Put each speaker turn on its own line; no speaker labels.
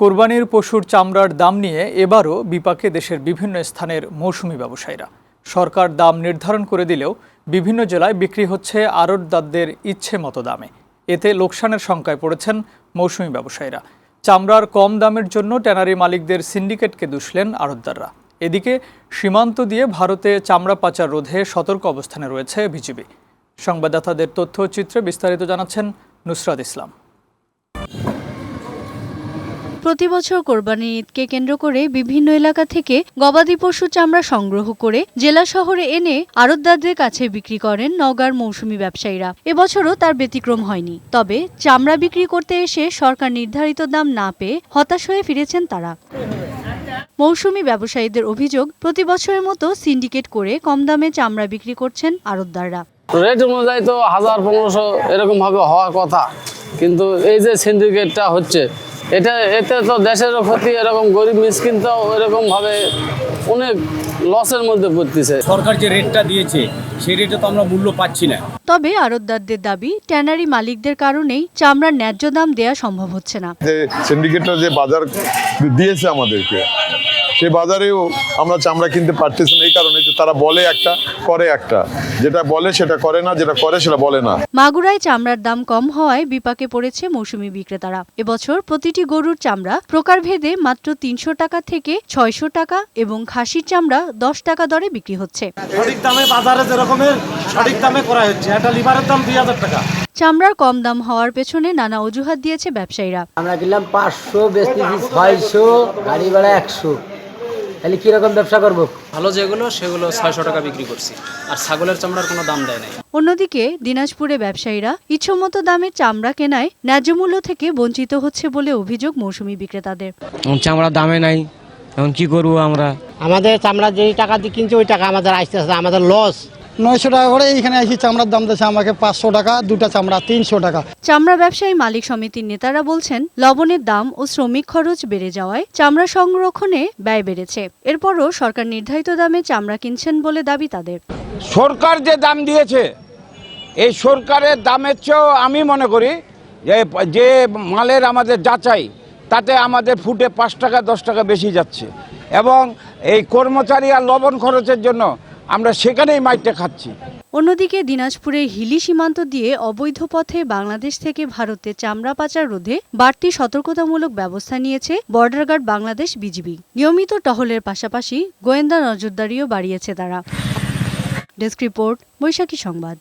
কোরবানির পশুর চামড়ার দাম নিয়ে এবারও বিপাকে দেশের বিভিন্ন স্থানের মৌসুমি ব্যবসায়ীরা। সরকার দাম নির্ধারণ করে দিলেও বিভিন্ন জেলায় বিক্রি হচ্ছে আড়তদারদের ইচ্ছে মতো দামে। এতে লোকসানের শঙ্কায় পড়েছেন মৌসুমি ব্যবসায়ীরা। চামড়ার কম দামের জন্য ট্যানারি মালিকদের সিন্ডিকেটকে দুষলেন আড়তদাররা। এদিকে সীমান্ত দিয়ে ভারতে চামড়া পাচার রোধে সতর্ক অবস্থানে রয়েছে বিজিবি। সংবাদদাতাদের তথ্যচিত্রে বিস্তারিত জানাচ্ছেন নুসরাত ইসলাম।
প্রতি বছর কোরবানির ঈদকে কেন্দ্র করে বিভিন্ন এলাকা থেকে গবাদি পশু চামড়া সংগ্রহ করে জেলা শহরে এনে আড়তদারদের কাছে বিক্রি করেন নওগাঁর মৌসুমি ব্যবসায়ীরা। এবছরও তার ব্যতিক্রম হয়নি। তবে চামড়া বিক্রি করতে এসে সরকার নির্ধারিত দাম না পেয়ে হতাশ হয়ে ফিরেছেন তারা। মৌসুমি ব্যবসায়ীদের অভিযোগ, প্রতি বছরের মতো সিন্ডিকেট করে কম দামে চামড়া বিক্রি করছেন আড়তদাররা।
রেট অনুযায়ী তো হাজার, পনেরোশো এরকম ভাবে হওয়ার কথা। কিন্তু এই যে সিন্ডিকেটটা হচ্ছে এটা এতে তো দেশেরও ক্ষতি এরকম গরিব মিসকিন তো এরকম ভাবে অনেক লসের মধ্যে পড়তেছে।
সরকার যে রেটটা দিয়েছে সেই রেটে তো আমরা মূল্য পাচ্ছি না।
তবে আড়তদারদের দাবি ট্যানারি মালিকদের কারণেই চামড়ার ন্যায্য দাম দেয়া সম্ভব হচ্ছে না।
যে সিন্ডিকেটটা যে বাজার দিয়েছে আমাদেরকে সে বাজারেও আমরা চামড়া কিনতে পারতেছি না এই কারণে যে তারা বলে একটা করে একটা। যেটা বলে সেটা করে না যেটা করে সেটা বলে না।
মাগুরায় চামড়ার দাম কম হওয়ায় বিপাকে পড়েছে মৌসুমি বিক্রেতারা। এবছর প্রতিটি গরুর চামড়া প্রকারভেদে মাত্র তিনশো টাকা থেকে ছয়শো টাকা এবং খাসির চামড়া দশ টাকা দরে বিক্রি হচ্ছে।
সঠিক দামে বাজারে যেরকমের সঠিক দামে করা হচ্ছে। একটা লিভারের দাম দুই হাজার টাকা।
চামড়ার কম দাম হওয়ার পেছনে নানা অজুহাত দিয়েছে ব্যবসায়ীরা।
আমরা কিনলাম পাঁচশো বেশি ছয়শো গাড়ি ভাড়া একশো। তাহলে কীরকম ব্যবসা করব?
ভালো যেগুলো সেগুলো ছয়শো টাকা বিক্রি করছি। আর ছাগলের চামড়ার কোনো দাম দেয় নাই।
অন্যদিকে দিনাজপুরে ব্যবসায়ীরা ইচ্ছামতো দামে চামড়া কেনায় ন্যায্য মূল্য থেকে বঞ্চিত হচ্ছে বলে অভিযোগ মৌসুমি বিক্রেতাদের।
চামড়া দামে নাই। এখন কি করব আমরা?
আমাদের চামড়া যেই টাকা দিয়ে কিনছে ওই টাকা আমাদের আসতেছে আমাদের লস
নয়শো টাকা করে এইখানে এসে চামড়ার দাম দিয়েছে আমাকে পাঁচশো টাকা দুটা চামড়া তিনশো টাকা।
চামড়া ব্যবসায়ী মালিক সমিতির নেতারা বলছেন লবণের দাম ও শ্রমিক খরচ বেড়ে যাওয়ায় চামড়া সংরক্ষণে ব্যয় বেড়েছে। এরপরও সরকার নির্ধারিত দামে চামড়া কিনছেন বলে দাবি তাদের।
সরকার যে দাম দিয়েছে এই সরকারের দামের চেয়েও আমি মনে করি যে যে মালের আমাদের যাচাই তাতে আমাদের ফুটে পাঁচ টাকা দশ টাকা বেশি যাচ্ছে। এবং এই কর্মচারী আর লবণ খরচের জন্য আমরা সেখানেই মাইটটা খাচ্ছি।
অন্যদিকে দিনাজপুরের হিলি সীমান্ত দিয়ে অবৈধ পথে বাংলাদেশ থেকে ভারতে চামড়া পাচার রোধে বাড়তি সতর্কতামূলক ব্যবস্থা নিয়েছে বর্ডার গার্ড বাংলাদেশ বিজিবি। নিয়মিত টহলের পাশাপাশি গোয়েন্দা নজরদারিও বাড়িয়েছে তারা। ডেস্ক রিপোর্ট, বৈশাখী সংবাদ।